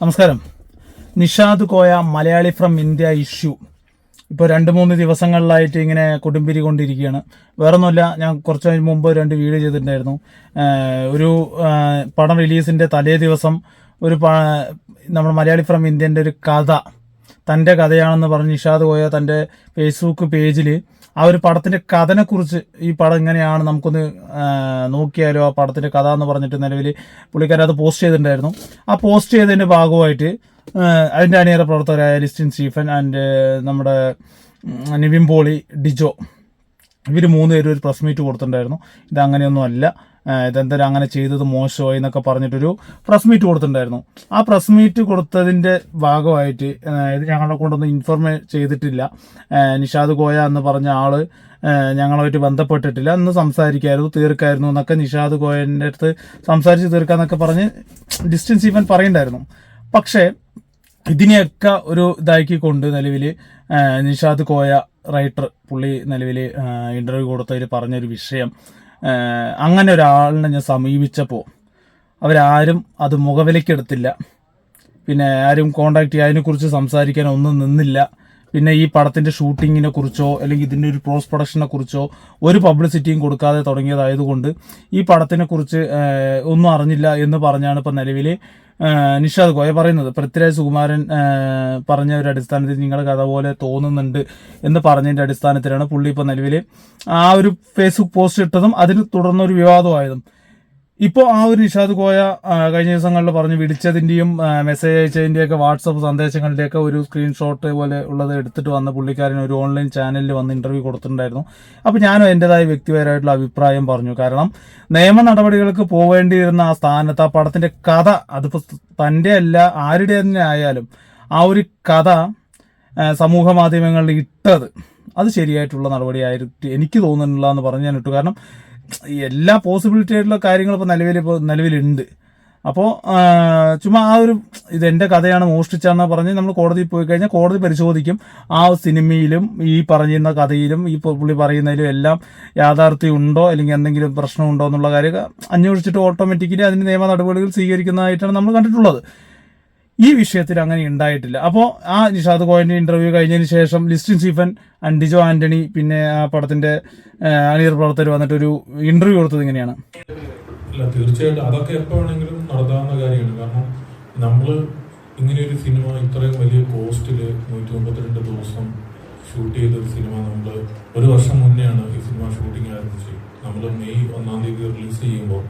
നമസ്കാരം. Nishad Koya Malayali from India issue ഇപ്പോൾ രണ്ട് മൂന്ന് ദിവസങ്ങളിലായിട്ട് ഇങ്ങനെ കൊടുമ്പിരി കൊണ്ടിരിക്കുകയാണ്. വേറെ വേറൊന്നുമില്ല ഞാൻ കുറച്ച് മുമ്പ് രണ്ട് വീഡിയോ ചെയ്തിട്ടുണ്ടായിരുന്നു. ഒരു പടം റിലീസിന്റെ തലേ ദിവസം ഒരു നമ്മുടെ മലയാളി ഫ്രം ഇന്ത്യന്റെ ഒരു കഥ തന്റെ കഥയാണെന്ന് പറഞ്ഞ് നിഷാദ് കോയ തന്റെ ഫേസ്ബുക്ക് പേജിൽ ആ ഒരു പടത്തിന്റെ കഥനെക്കുറിച്ച് ഈ പടം ഇങ്ങനെയാണ് നമുക്കൊന്ന് നോക്കിയാലോ? ആ പടത്തിന്റെ കഥ എന്ന് പറഞ്ഞിട്ട് നിലവിൽ പുള്ളിക്കാരൻ അത് പോസ്റ്റ് ചെയ്തിട്ടുണ്ടായിരുന്നു. ആ പോസ്റ്റ് ചെയ്തതിന്റെ ഭാഗമായിട്ട് അതിന്റെ അണിയറ പ്രവർത്തകരായ ലിസ്റ്റിൻ സ്റ്റീഫൻ ആൻഡ് നമ്മുടെ നിവിൻ പോളി ഡിജോ ഇവർ മൂന്ന് പേരും ഒരു പ്രസ് മീറ്റ് കൊടുത്തിട്ടുണ്ടായിരുന്നു. ഇത് അങ്ങനെയൊന്നും അല്ല ഏഹ് ഇതെന്തായാലും അങ്ങനെ ചെയ്തത് മോശമായി എന്നൊക്കെ പറഞ്ഞിട്ടൊരു പ്രസ് മീറ്റ് കൊടുത്തിട്ടുണ്ടായിരുന്നു. ആ പ്രസ് മീറ്റ് കൊടുത്തതിന്റെ ഭാഗമായിട്ട് ഇത് ഞങ്ങളെ കൊണ്ടൊന്നും ഇൻഫോർമേ ചെയ്തിട്ടില്ല. നിഷാദ് ഗോയ എന്ന് പറഞ്ഞ ആൾ ഞങ്ങളുമായിട്ട് ബന്ധപ്പെട്ടിട്ടില്ല. അന്ന് സംസാരിക്കായിരുന്നു തീർക്കായിരുന്നു എന്നൊക്കെ നിഷാദ് ഗോയന്റെ അടുത്ത് സംസാരിച്ച് തീർക്കാന്നൊക്കെ പറഞ്ഞ് ഡിസ്റ്റൻസ് ഈവൻ പറയണ്ടായിരുന്നു. പക്ഷേ ഇതിനെയൊക്കെ ഒരു ഇതാക്കിക്കൊണ്ട് നിലവിൽ നിഷാദ് കോയ റൈറ്റർ പുള്ളി നിലവിൽ ഇന്റർവ്യൂ കൊടുത്തതിൽ പറഞ്ഞൊരു വിഷയം അങ്ങനെ ഒരാളിനെ ഞാൻ സമീപിച്ചപ്പോൾ അവരാരും അത് മുഖവിലയ്ക്കെടുത്തില്ല. പിന്നെ ആരും കോണ്ടാക്ട് ചെയ്യുക അതിനെക്കുറിച്ച് സംസാരിക്കാൻ ഒന്നും നിന്നില്ല. പിന്നെ ഈ പടത്തിന്റെ ഷൂട്ടിങ്ങിനെ കുറിച്ചോ അല്ലെങ്കിൽ ഇതിന്റെ ഒരു പോസ്റ്റ് പ്രൊഡക്ഷനെ കുറിച്ചോ ഒരു പബ്ലിസിറ്റിയും കൊടുക്കാതെ തുടങ്ങിയതായതുകൊണ്ട് ഈ പടത്തിനെ കുറിച്ച് ഒന്നും അറിഞ്ഞില്ല എന്ന് പറഞ്ഞാണ് ഇപ്പൊ നിലവിൽ നിഷാദ് കോയ പറയുന്നത്. പൃഥ്വിരാജ് സുകുമാരൻ പറഞ്ഞ ഒരു അടിസ്ഥാനത്തിൽ നിങ്ങളുടെ കഥ പോലെ തോന്നുന്നുണ്ട് എന്ന് പറഞ്ഞതിന്റെ അടിസ്ഥാനത്തിലാണ് പുള്ളി ഇപ്പോൾ നിലവിൽ ആ ഒരു ഫേസ്ബുക്ക് പോസ്റ്റ് ഇട്ടതും അതിന് തുടർന്നൊരു വിവാദമായതും. ഇപ്പോൾ ആ ഒരു നിഷാദ് കോയ കഴിഞ്ഞ ദിവസങ്ങളിൽ പറഞ്ഞ് വിളിച്ചതിന്റെയും മെസ്സേജ് അയച്ചതിന്റെയൊക്കെ വാട്സപ്പ് സന്ദേശങ്ങളുടെയൊക്കെ ഒരു സ്ക്രീൻഷോട്ട് പോലെ ഉള്ളത് എടുത്തിട്ട് വന്ന പുള്ളിക്കാരൻ ഒരു ഓൺലൈൻ ചാനലിൽ വന്ന് ഇന്റർവ്യൂ കൊടുത്തിട്ടുണ്ടായിരുന്നു. അപ്പോൾ ഞാനും എന്റെതായ വ്യക്തിപരമായിട്ടുള്ള അഭിപ്രായം പറഞ്ഞു. കാരണം നിയമ നടപടികൾക്ക് പോവേണ്ടിയിരുന്ന ആ സ്ഥാനത്ത് ആ പടത്തിന്റെ കഥ അതിപ്പോൾ തന്റെ അല്ല ആരുടെ തന്നെ ആയാലും ആ ഒരു കഥ സമൂഹ മാധ്യമങ്ങളിൽ ഇട്ടത് അത് ശരിയായിട്ടുള്ള നടപടിയായിട്ട് എനിക്ക് തോന്നുന്നില്ല എന്ന് പറഞ്ഞു ഞാൻ ഇട്ടു. കാരണം എല്ലാ പോസിബിലിറ്റി ആയിട്ടുള്ള കാര്യങ്ങളിപ്പോൾ നിലവിൽ ഇപ്പോൾ നിലവിലുണ്ട്. അപ്പോൾ ചുമ്മാ ആ ഒരു ഇത് എന്റെ കഥയാണ് മോഷ്ടിച്ചതെന്ന് പറഞ്ഞ് നമ്മൾ കോടതിയിൽ പോയി കഴിഞ്ഞാൽ കോടതി പരിശോധിക്കും. ആ സിനിമയിലും ഈ പറഞ്ഞിരുന്ന കഥയിലും ഈ പുള്ളി പറയുന്നതിലും എല്ലാം യാഥാർത്ഥ്യം ഉണ്ടോ? അല്ലെങ്കിൽ എന്തെങ്കിലും പ്രശ്നമുണ്ടോ എന്നുള്ള കാര്യം അന്വേഷിച്ചിട്ട് ഓട്ടോമാറ്റിക്കലി അതിന് നിയമ നടപടികൾ സ്വീകരിക്കുന്നതായിട്ടാണ് നമ്മൾ കണ്ടിട്ടുള്ളത്. ഈ വിഷയത്തിൽ അങ്ങനെ ഉണ്ടായിട്ടില്ല. അപ്പോൾ ആ നിഷാദ് കോയിന്റെ ഇന്റർവ്യൂ കഴിഞ്ഞതിന് ശേഷം ലിസ്റ്റിൻ സീഫൻ ആൻഡ് ഡിജോ ആന്റണി പിന്നെ ആ പടത്തിന്റെ അണിയർ പ്രവർത്തകർ വന്നിട്ട് ഒരു ഇന്റർവ്യൂ കൊടുത്തത് ഇങ്ങനെയാണ്. അല്ല തീർച്ചയായിട്ടും അതൊക്കെ എപ്പോൾ വേണമെങ്കിലും നടത്താവുന്ന കാര്യമാണ്. കാരണം നമ്മൾ ഇങ്ങനെ ഒരു സിനിമ ഇത്രയും വലിയ കോസ്റ്റിൽ നൂറ്റി മുപ്പത്തിരണ്ട് ദിവസം ഷൂട്ട് ചെയ്ത ഒരു സിനിമ നമ്മൾ ഒരു വർഷം മുന്നെയാണ് ഈ സിനിമ ഷൂട്ടിംഗ് ആരംഭിച്ചത്. നമ്മൾ മെയ് ഒന്നാം തീയതി റിലീസ് ചെയ്യുമ്പോൾ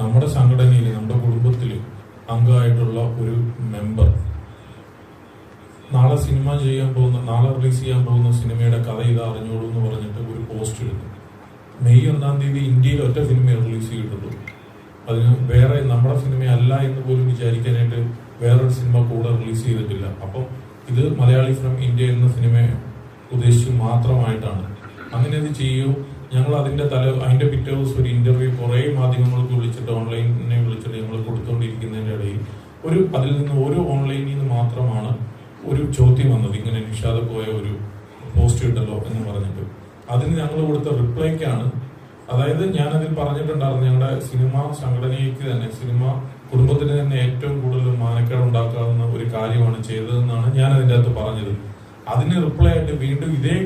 നമ്മുടെ സംഘടനയിൽ നമ്മുടെ കുടുംബത്തിൽ അംഗമായിട്ടുള്ള ഒരു മെമ്പർ നാളെ സിനിമ ചെയ്യാൻ പോകുന്ന നാളെ റിലീസ് ചെയ്യാൻ പോകുന്ന സിനിമയുടെ കഥ ഇത് അറിഞ്ഞോളൂ എന്ന് പറഞ്ഞിട്ട് ഒരു പോസ്റ്റ് ഇടുന്നു. മെയ് ഒന്നാം തീയതി ഇന്ത്യയിൽ ഒറ്റ സിനിമ റിലീസ് ചെയ്തിട്ടുള്ളൂ. അതിന് വേറെ നമ്മുടെ സിനിമ അല്ല എന്ന് പോലും വിചാരിക്കാനായിട്ട് വേറൊരു സിനിമ കൂടെ റിലീസ് ചെയ്തിട്ടില്ല. അപ്പം ഇത് മലയാളി ഫ്രം ഇന്ത്യ എന്ന സിനിമയെ ഉദ്ദേശിച്ചു മാത്രമായിട്ടാണ്. അങ്ങനെ ഇത് ചെയ്യൂ. ഞങ്ങൾ അതിന്റെ തല അതിന്റെ പിറ്റേ ദിവസം ഒരു ഇന്റർവ്യൂ കുറേ മാധ്യമങ്ങൾക്ക് വിളിച്ചിട്ട് ഓൺലൈനെ വിളിച്ചിട്ട് ഞങ്ങൾ കൊടുത്തുകൊണ്ടിരിക്കുന്നതിന്റെ ഇടയിൽ ഒരു അതിൽ നിന്ന് ഒരു ഓൺലൈനിൽ നിന്ന് മാത്രമാണ് ഒരു ചോദ്യം വന്നത്. ഇങ്ങനെ നിഷാദ പോയ ഒരു പോസ്റ്റ് ഇട്ടല്ലോ എന്ന് പറഞ്ഞിട്ട്. അതിന് ഞങ്ങൾ കൊടുത്ത റിപ്ലൈക്കാണ് അതായത് ഞാൻ അതിൽ പറഞ്ഞിട്ടുണ്ടായിരുന്നു ഞങ്ങളുടെ സിനിമ സംഘടനയ്ക്ക് തന്നെ സിനിമ കുടുംബത്തിന് തന്നെ ഏറ്റവും കൂടുതൽ മാനക്കേട് ഉണ്ടാക്കാവുന്ന ഒരു കാര്യമാണ് ചെയ്തതെന്നാണ് ഞാൻ അതിന്റെ അകത്ത് പറഞ്ഞത്. അതിന് റിപ്ലൈ ആയിട്ട് വീണ്ടും ഇതേ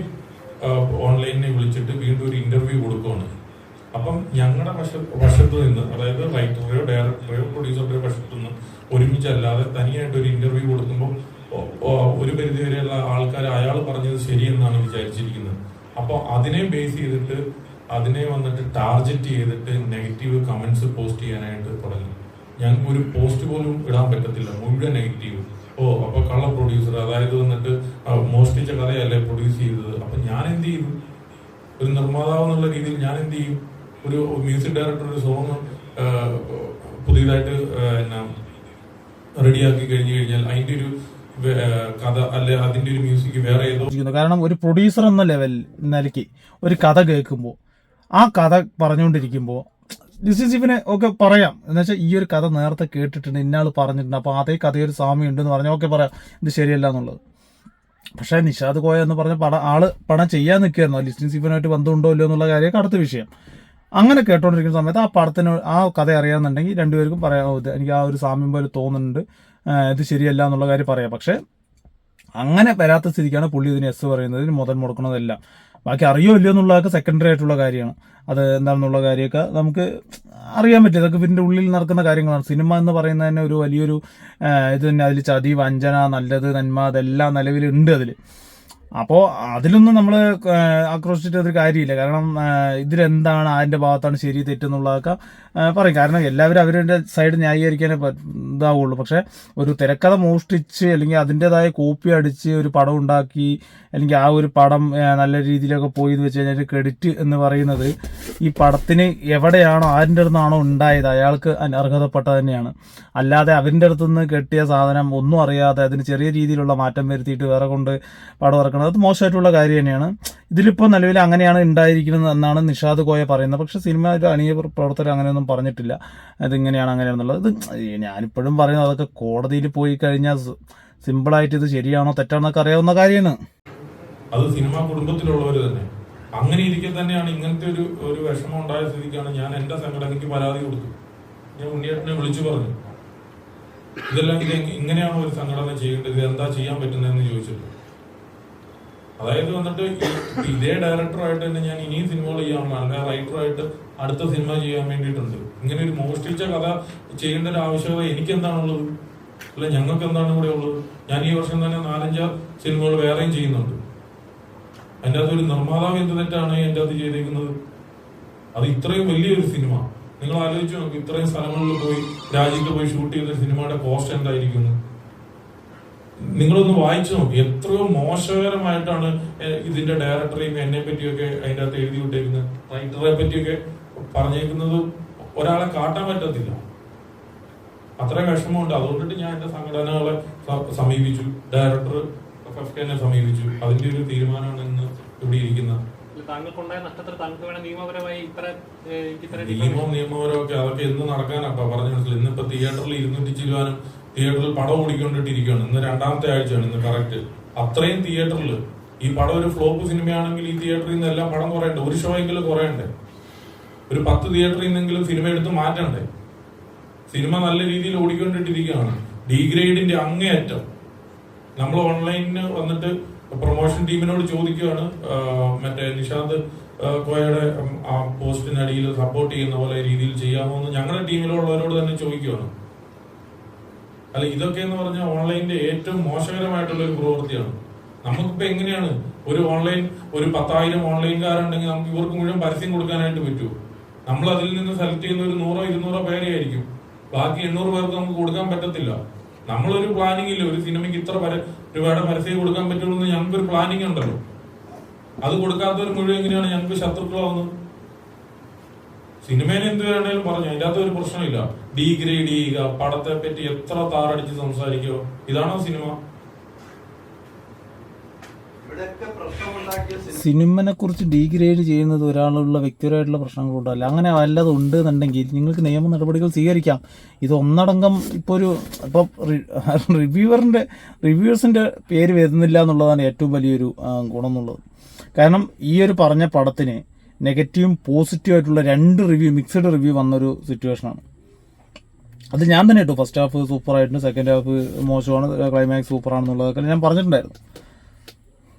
ഓൺലൈനിനെ വിളിച്ചിട്ട് വീണ്ടും ഒരു ഇന്റർവ്യൂ കൊടുക്കുകയാണ് അപ്പം ഞങ്ങളുടെ വശ വശത്ത് നിന്ന് അതായത് റൈറ്ററുടെയോ ഡയറക്ടറെയോ പ്രൊഡ്യൂസറുടെയോ വശത്ത് നിന്ന് ഒരുമിച്ചല്ലാതെ തനിയായിട്ട് ഒരു ഇന്റർവ്യൂ കൊടുക്കുമ്പോൾ ഒരു പരിധിവരെയുള്ള ആൾക്കാർ അയാൾ പറഞ്ഞത് ശരിയെന്നാണ് വിചാരിച്ചിരിക്കുന്നത്. അപ്പോൾ അതിനെ ബേസ് ചെയ്തിട്ട് അതിനെ വന്നിട്ട് ടാർഗറ്റ് ചെയ്തിട്ട് നെഗറ്റീവ് കമന്റ്സ് പോസ്റ്റ് ചെയ്യാനായിട്ട് തുടങ്ങി ഞങ്ങൾക്ക് ഒരു പോസ്റ്റ് പോലും ഇടാൻ പറ്റത്തില്ല. മുഴുവൻ നെഗറ്റീവ് ഓ അപ്പൊ കള്ള പ്രൊഡ്യൂസർ അതായത് വന്നിട്ട് മോഷ്ടിച്ച കഥയല്ലേ പ്രൊഡ്യൂസ് ചെയ്തത്? അപ്പൊ ഞാൻ എന്ത് ചെയ്യും? ഒരു നിർമ്മാതാവ് എന്നുള്ള രീതിയിൽ ഞാൻ എന്ത് ചെയ്യും? ഒരു മ്യൂസിക് ഡയറക്ടർ ഒരു സോങ് പുതിയതായിട്ട് എന്നാ റെഡിയാക്കി കഴിഞ്ഞു കഴിഞ്ഞാൽ അതിന്റെ ഒരു കഥ അല്ലെ അതിന്റെ ഒരു മ്യൂസിക് വേറെ ഏതോ കാരണം ഒരു പ്രൊഡ്യൂസർ എന്ന ലെവൽ നിലയ്ക്ക് ഒരു കഥ കേൾക്കുമ്പോൾ ആ കഥ പറഞ്ഞുകൊണ്ടിരിക്കുമ്പോൾ ഡിസിസിഫിന് ഒക്കെ പറയാം. എന്ന് വെച്ചാൽ ഈ ഒരു കഥ നേരത്തെ കേട്ടിട്ടുണ്ട് ഇന്നാൾ പറഞ്ഞിട്ടുണ്ട്. അപ്പോൾ അതേ കഥയൊരു സാമ്യം ഉണ്ടെന്ന് പറഞ്ഞാൽ ഓക്കെ പറയാം. ഇത് ശരിയല്ല എന്നുള്ളത്. പക്ഷേ നിഷാദ് കോയ എന്ന് പറഞ്ഞ പടം ആൾ പണം ചെയ്യാൻ നിൽക്കുകയായിരുന്നു. ലിസ്റ്റിൻ സീഫനുമായിട്ട് ബന്ധമുണ്ടോ ഇല്ലയോ എന്നുള്ള കാര്യമൊക്കെ അടുത്ത വിഷയം. അങ്ങനെ കേട്ടോണ്ടിരിക്കുന്ന സമയത്ത് ആ പടത്തിന് ആ കഥ അറിയാമെന്നുണ്ടെങ്കിൽ രണ്ടുപേർക്കും പറയാം "ഓ, ഇത് എനിക്ക് ആ ഒരു സാമ്യം പോലെ തോന്നുന്നുണ്ട്. ഇത് ശരിയല്ല എന്നുള്ള കാര്യം പറയാം. പക്ഷേ അങ്ങനെ വരാത്ത സ്ഥിതിക്കാണ് പുള്ളി ഇതിന് എസ് പറയുന്നത്. ഇതിന് മുതൽ മുടക്കുന്നതെല്ലാം. ബാക്കി അറിയോ ഇല്ലയോ എന്നുള്ളതൊക്കെ സെക്കൻഡറി ആയിട്ടുള്ള കാര്യമാണ്. അത് എന്താണെന്നുള്ള കാര്യമൊക്കെ നമുക്ക് അറിയാൻ പറ്റും ഇതൊക്കെ ഇതിന്റെ ഉള്ളിൽ നടക്കുന്ന കാര്യങ്ങളാണ്. സിനിമ എന്ന് പറയുന്നത് തന്നെ ഒരു വലിയൊരു ഇത് തന്നെ അതിൽ ചതി വഞ്ചന നല്ലത് നന്മ അതെല്ലാം നിലവിലുണ്ട് അതിൽ അപ്പോൾ അതിലൊന്നും നമ്മൾ ആക്രോശിച്ചിട്ട് ഒരു കാര്യമില്ല. കാരണം ഇതിലെന്താണ് അതിന്റെ ഭാഗത്താണ് ശരി തെറ്റെന്നുള്ളതൊക്കെ പറയും. കാരണം എല്ലാവരും അവരുടെ സൈഡ് ന്യായീകരിക്കാനേ ഇതാവുള്ളൂ. പക്ഷേ ഒരു തിരക്കഥ മോഷ്ടിച്ച് അല്ലെങ്കിൽ അതിന്റെതായ കോപ്പി അടിച്ച് ഒരു പടം ഉണ്ടാക്കി അല്ലെങ്കിൽ ആ ഒരു പടം നല്ല രീതിയിലൊക്കെ പോയി എന്ന് വെച്ച് കഴിഞ്ഞാൽ ക്രെഡിറ്റ് എന്ന് പറയുന്നത് ഈ പടത്തിന് എവിടെയാണോ ആരുടെ അടുത്താണോ ഉണ്ടായത് അയാൾക്ക് അർഹതപ്പെട്ട തന്നെയാണ്. അല്ലാതെ അവരുടെ അടുത്തുനിന്ന് കെട്ടിയ സാധനം ഒന്നും അറിയാതെ അതിന് ചെറിയ രീതിയിലുള്ള മാറ്റം വരുത്തിയിട്ട് വേറെ കൊണ്ട് പടം ഇറക്കുന്നത് അത് മോശമായിട്ടുള്ള കാര്യം തന്നെയാണ്. ഇതിലിപ്പോൾ നിലവിൽ അങ്ങനെയാണ് ഉണ്ടായിരിക്കുന്നത് എന്നാണ് നിഷാദ് കോയ പറയുന്നത്. പക്ഷേ സിനിമ ഒരു അണിയ പ്രവർത്തകർ അങ്ങനെയൊന്നും പറഞ്ഞിട്ടില്ല. അതിങ്ങനെയാണ് അങ്ങനെയാണെന്നുള്ളത്. ഇത് ഞാനിപ്പോഴും പറയുന്നത് അതൊക്കെ കോടതിയിൽ പോയി കഴിഞ്ഞാൽ സിമ്പിളായിട്ട് ഇത് ശരിയാണോ തെറ്റാണോ അറിയാവുന്ന കാര്യമാണ്. അത് സിനിമാ കുടുംബത്തിലുള്ളവർ തന്നെ. അങ്ങനെ ഇരിക്കെ തന്നെയാണ് ഇങ്ങനത്തെ ഒരു ഒരു വിഷമം ഉണ്ടായ സ്ഥിതിക്കാണ് ഞാൻ എന്റെ സംഘടനയ്ക്ക് പരാതി കൊടുത്തു ഞാൻ ഉണ്ണിയേട്ടനെ വിളിച്ചു പറഞ്ഞു. ഇതെല്ലാം ഇത് ഇങ്ങനെയാണോ ഒരു സംഘടന ചെയ്യേണ്ടത്? എന്താ ചെയ്യാൻ പറ്റുന്നതെന്ന് ചോദിച്ചിട്ട്. അതായത് വന്നിട്ട് ഇതേ ഡയറക്ടറായിട്ട് തന്നെ ഞാൻ ഇനിയും സിനിമകൾ ചെയ്യാൻ അല്ലെ റൈറ്ററായിട്ട് അടുത്ത സിനിമ ചെയ്യാൻ വേണ്ടിയിട്ടുണ്ട്. ഇങ്ങനെ ഒരു മോഷ്ടിച്ച കഥ ചെയ്യേണ്ട ഒരു ആവശ്യകത എനിക്ക് എന്താണുള്ളത് അല്ല ഞങ്ങൾക്ക് എന്താണ് ഇവിടെ ഉള്ളത്? ഞാൻ ഈ വർഷം തന്നെ നാലഞ്ച് സിനിമകൾ വേറെയും ചെയ്യുന്നുണ്ട്. അതിന്റെ അകത്ത് ഒരു നിർമ്മാതാവ് എന്ത് തെറ്റാണ് എന്റെ അത് ചെയ്തേക്കുന്നത്? അത് ഇത്രയും വലിയൊരു സിനിമ നിങ്ങൾ ആലോചിച്ച് നോക്ക് ഇത്രയും സ്ഥലങ്ങളിൽ പോയി രാജ്യത്ത് പോയി ഷൂട്ട് ചെയ്ത സിനിമയുടെ കോസ്റ്റ് എന്തായിരിക്കുന്നു? നിങ്ങളൊന്ന് വായിച്ചു നോക്കി. എത്രയോ മോശകരമായിട്ടാണ് ഇതിന്റെ ഡയറക്ടറെയും എന്നെ പറ്റിയൊക്കെ അതിന്റെ അകത്ത് എഴുതി വിട്ടേക്കുന്നത് റൈറ്ററെ പറ്റിയൊക്കെ പറഞ്ഞേക്കുന്നത് ഒരാളെ കാട്ടാൻ പറ്റത്തില്ല. അത്ര വിഷമമുണ്ട്. അതുകൊണ്ടിട്ട് ഞാൻ എന്റെ സംഘടനകളെ സമീപിച്ചു. ഡയറക്ടർ എഫ് കെനെ സമീപിച്ചു. അതിന്റെ ഒരു തീരുമാനമാണ് ഇന്ന് ഇവിടെ ഇരിക്കുന്നത്. താങ്കൾക്കുണ്ടായ നഷ്ടത്തിൽ താങ്കൾക്ക് നിയമപരമായി ഇത്ര നിയമവും നിയമപരവും ഒക്കെ അതൊക്കെ എന്ന് നടക്കാനപ്പ പറഞ്ഞു മനസ്സിലായി. ഇന്നിപ്പോ തിയേറ്ററിൽ ഇരുന്നൂറ്റി ചിരുവാനും തിയേറ്ററിൽ പടം ഓടിക്കൊണ്ടിട്ടിരിക്കുകയാണ് ഇന്ന് രണ്ടാമത്തെ ആഴ്ചയാണ് ഇന്ന് കറക്റ്റ് അത്രയും തിയേറ്ററിൽ ഈ പടം ഒരു ഫ്ലോപ്പ് സിനിമയാണെങ്കിൽ ഈ തിയേറ്ററിൽ നിന്ന് എല്ലാം പടം കുറയണ്ടേ? ഒരു ഷോ എങ്കിലും കുറയണ്ടേ? ഒരു പത്ത് തിയേറ്ററിൽ നിന്നെങ്കിലും സിനിമ എടുത്ത് മാറ്റണ്ടേ? സിനിമ നല്ല രീതിയിൽ ഓടിക്കൊണ്ടിട്ടിരിക്കുകയാണ്. ഡിഗ്രേഡിന്റെ അങ്ങേയറ്റം. നമ്മൾ ഓൺലൈനിന് വന്നിട്ട് പ്രൊമോഷൻ ടീമിനോട് ചോദിക്കുകയാണ് മറ്റേ നിഷാദ് ആ, കോയയുടെ ആ ആ പോസ്റ്റിനടിയിൽ സപ്പോർട്ട് ചെയ്യുന്ന പോലെ രീതിയിൽ ചെയ്യാമോ എന്ന് ഞങ്ങളുടെ ടീമിലുള്ളവരോട് തന്നെ ചോദിക്കുകയാണ് അല്ല ഇതൊക്കെ എന്ന് പറഞ്ഞാൽ ഓൺലൈനിന്റെ ഏറ്റവും മോശകരമായിട്ടുള്ള ഒരു പ്രവൃത്തിയാണ്. നമുക്കിപ്പോ എങ്ങനെയാണ് ഒരു ഓൺലൈൻ ഒരു പത്തായിരം ഓൺലൈൻകാരുണ്ടെങ്കിൽ നമുക്ക് ഇവർക്ക് മുഴുവൻ പരസ്യം കൊടുക്കാനായിട്ട് പറ്റുമോ നമ്മൾ അതിൽ നിന്ന് സെലക്ട് ചെയ്യുന്ന ഒരു നൂറോ ഇരുന്നൂറോ പേരെ ആയിരിക്കും. ബാക്കി എണ്ണൂറ് പേർക്ക് നമുക്ക് കൊടുക്കാൻ പറ്റത്തില്ല. നമ്മളൊരു പ്ലാനിങ് ഇല്ല ഒരു സിനിമയ്ക്ക് ഇത്ര രൂപയുടെ പരസ്യം കൊടുക്കാൻ പറ്റുള്ളൂ എന്ന് ഞങ്ങൾക്ക് ഒരു പ്ലാനിങ് ഉണ്ടല്ലോ. അത് കൊടുക്കാത്തവർ മുഴുവൻ എങ്ങനെയാണ് ഞങ്ങൾക്ക് ശത്രുക്കളാവുന്നത്? സിനിമയിൽ എന്ത് വേണേലും പറഞ്ഞു അതിന്റെ അകത്ത് ഒരു പ്രശ്നമില്ല ഡീഗ്രേഡ് ചെയ്യുക പടത്തെ പറ്റി എത്ര താറടിച്ച് സംസാരിക്കുക. ഇതാണോ സിനിമ സിനിമനെ കുറിച്ച് ഡീഗ്രേഡ് ചെയ്യുന്നത് ഒരാളുള്ള വ്യക്തിപരമായിട്ടുള്ള പ്രശ്നങ്ങൾ പ്രശ്നങ്ങളുണ്ടല്ല അങ്ങനെ വല്ലതും ഉണ്ട് എന്നുണ്ടെങ്കിൽ നിങ്ങൾക്ക് നിയമ നടപടികൾ സ്വീകരിക്കാം. ഇത് ഒന്നടങ്കം ഇപ്പോൾ ഒരു ഇപ്പൊ റിവ്യൂവറിന്റെ റിവ്യൂവേഴ്സിന്റെ പേര് വരുന്നില്ല എന്നുള്ളതാണ് ഏറ്റവും വലിയൊരു ഗുണം എന്നുള്ളത് കാരണം ഈ ഒരു പറഞ്ഞ പടത്തിന് നെഗറ്റീവും പോസിറ്റീവും ആയിട്ടുള്ള രണ്ട് റിവ്യൂ മിക്സഡ് റിവ്യൂ വന്നൊരു സിറ്റുവേഷനാണ്. അത് ഞാൻ തന്നെ ഇട്ടു. ഫസ്റ്റ് ഹാഫ് സൂപ്പറായിട്ടുണ്ട്. സെക്കൻഡ് ഹാഫ് മോശമാണ്. ക്ലൈമാക്സ് സൂപ്പറാണെന്നുള്ളതൊക്കെ ഞാൻ പറഞ്ഞിട്ടുണ്ടായിരുന്നു.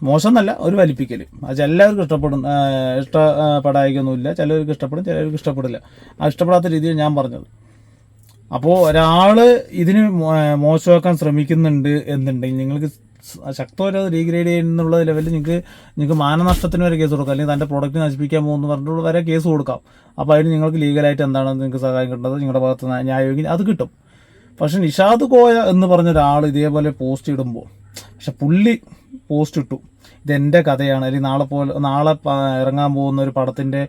മോശം എന്നല്ല ഒരു വലിപ്പിക്കൽ അത് എല്ലാവർക്കും ഇഷ്ടപ്പെടും ഇഷ്ടപ്പെടായിക്കൊന്നുമില്ല ചിലർക്ക് ഇഷ്ടപ്പെടും ചിലർക്ക് ഇഷ്ടപ്പെടില്ല. ആ ഇഷ്ടപ്പെടാത്ത രീതിയിൽ ഞാൻ പറഞ്ഞത്. അപ്പോൾ ഒരാൾ ഇതിന് മോശമാക്കാൻ ശ്രമിക്കുന്നുണ്ട് എന്നുണ്ടെങ്കിൽ നിങ്ങൾക്ക് അത് ഡീഗ്രേഡ് ചെയ്യുന്നുള്ള ലെവലിൽ നിങ്ങൾക്ക് നിങ്ങൾക്ക് മാനനഷ്ടത്തിന് വരെ കേസ് കൊടുക്കാം. അല്ലെങ്കിൽ തന്റെ പ്രോഡക്റ്റ് നശിപ്പിക്കാൻ പോകുന്നു പറഞ്ഞിട്ടുള്ള വരെ കേസ് കൊടുക്കാം. അപ്പോൾ അതിന് നിങ്ങൾക്ക് ലീഗലായിട്ട് എന്താണ് നിങ്ങൾക്ക് സഹായം കിട്ടുന്നത്? നിങ്ങളുടെ ഭാഗത്ത് ന്യായമെങ്കിൽ അത് കിട്ടും. പക്ഷേ നിഷാദ് കോയ എന്ന് പറഞ്ഞ ഒരാൾ ഇതേപോലെ പോസ്റ്റ് ഇടുമ്പോൾ പക്ഷെ പുള്ളി പോസ്റ്റ് ഇട്ടു. ഇതെന്റെ കഥയാണ്. അല്ലെങ്കിൽ നാളെ പോലെ നാളെ ഇറങ്ങാൻ പോകുന്ന ഒരു പടത്തിന്റെ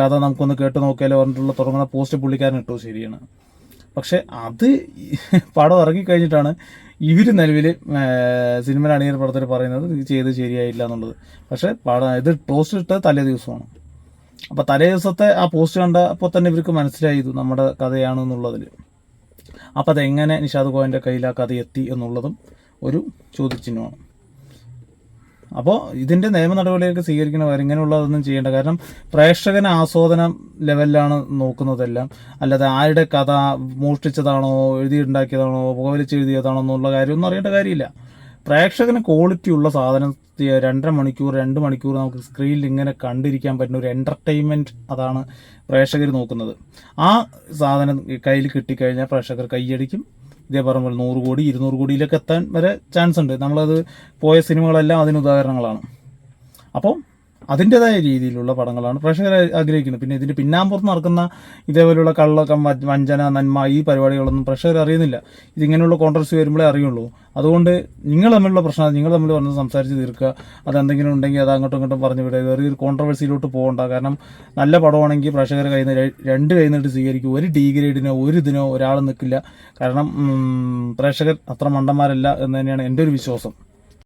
കഥ നമുക്കൊന്ന് കേട്ട് നോക്കിയാലോ പറഞ്ഞിട്ടുള്ള തുടങ്ങുന്ന പോസ്റ്റ് പുള്ളിക്കാരൻ ഇട്ടു ശരിയാണ്. പക്ഷെ അത് പടം ഇറങ്ങിക്കഴിഞ്ഞിട്ടാണ് ഇവർ നിലവിൽ സിനിമ അണിയർ പടത്തിൽ പറയുന്നത് ചെയ്ത് ശരിയായില്ല എന്നുള്ളത്. പക്ഷെ പടം ഇത് പോസ്റ്റ് ഇട്ട തലേ ദിവസമാണ്. അപ്പോൾ തലേ ദിവസത്തെ ആ പോസ്റ്റ് കണ്ട അപ്പോൾ തന്നെ ഇവർക്ക് മനസ്സിലായി ഇത് നമ്മുടെ കഥയാണ് എന്നുള്ളതിൽ അപ്പോൾ അതെങ്ങനെ നിഷാദ് കോയന്റെ കയ്യിൽ ആ കഥ എത്തി എന്നുള്ളതും ഒരു ചോദ്യചിഹ്നമാണ്. അപ്പോൾ ഇതിന്റെ നിയമ നടപടിയൊക്കെ സ്വീകരിക്കണവർ ഇങ്ങനെയുള്ളതൊന്നും ചെയ്യേണ്ട. കാരണം പ്രേക്ഷകന് ആസ്വാദനം ലെവലിലാണ് നോക്കുന്നതെല്ലാം. അല്ലാതെ ആരുടെ കഥ മോഷ്ടിച്ചതാണോ എഴുതിയിട്ടുണ്ടാക്കിയതാണോ പുകവലിച്ച് എഴുതിയതാണോ എന്നുള്ള കാര്യമൊന്നും അറിയേണ്ട കാര്യമില്ല. പ്രേക്ഷകന് ക്വാളിറ്റി ഉള്ള സാധനം രണ്ടര മണിക്കൂർ രണ്ട് മണിക്കൂർ നമുക്ക് സ്ക്രീനിൽ ഇങ്ങനെ കണ്ടിരിക്കാൻ പറ്റുന്ന ഒരു എന്റർടൈൻമെന്റ് അതാണ് പ്രേക്ഷകർ നോക്കുന്നത്. ആ സാധനം കയ്യിൽ കിട്ടിക്കഴിഞ്ഞാൽ പ്രേക്ഷകർ കൈയടിക്കും. ഇതേ പറഞ്ഞ പോലെ നൂറ് കോടി ഇരുന്നൂറ് കോടിയിലൊക്കെ എത്താൻ വരെ ചാൻസ് ഉണ്ട്. നമ്മളത് പോയ സിനിമകളെല്ലാം അതിന് ഉദാഹരണങ്ങളാണ്. അപ്പം അതിന്റെതായ രീതിയിലുള്ള പടങ്ങളാണ് പ്രേക്ഷകർ ആഗ്രഹിക്കുന്നത്. പിന്നെ ഇതിന്റെ പിന്നാമ്പുറത്ത് നടക്കുന്ന ഇതേപോലെയുള്ള കള്ളക്കം വഞ്ചന നന്മ ഈ പരിപാടികളൊന്നും പ്രേക്ഷകർ അറിയുന്നില്ല. ഇതിങ്ങനെയുള്ള കോൺട്രവേഴ്സി വരുമ്പോഴേ അറിയുള്ളൂ. അതുകൊണ്ട് നിങ്ങൾ തമ്മിലുള്ള പ്രശ്നം നിങ്ങൾ തമ്മിൽ വന്ന് സംസാരിച്ച് തീർക്കുക. അതെന്തെങ്കിലും ഉണ്ടെങ്കിൽ അത് അങ്ങോട്ടും ഇങ്ങോട്ടും പറഞ്ഞു വിടുക. വേറെ ഒരു കോൺട്രവേഴ്സിയിലോട്ട് പോകണ്ട. കാരണം നല്ല പടമാണെങ്കിൽ പ്രേക്ഷകർ കയ്യിൽ നിന്ന് രണ്ട് കയ്യിൽ നിന്നിട്ട് സ്വീകരിക്കും. ഒരു ഡി ഗ്രേഡിനോ ഒരു ഇതിനോ ഒരാൾ നിൽക്കില്ല. കാരണം പ്രേക്ഷകർ അത്ര മണ്ടന്മാരല്ല എന്ന് തന്നെയാണ് എന്റെ ഒരു വിശ്വാസം.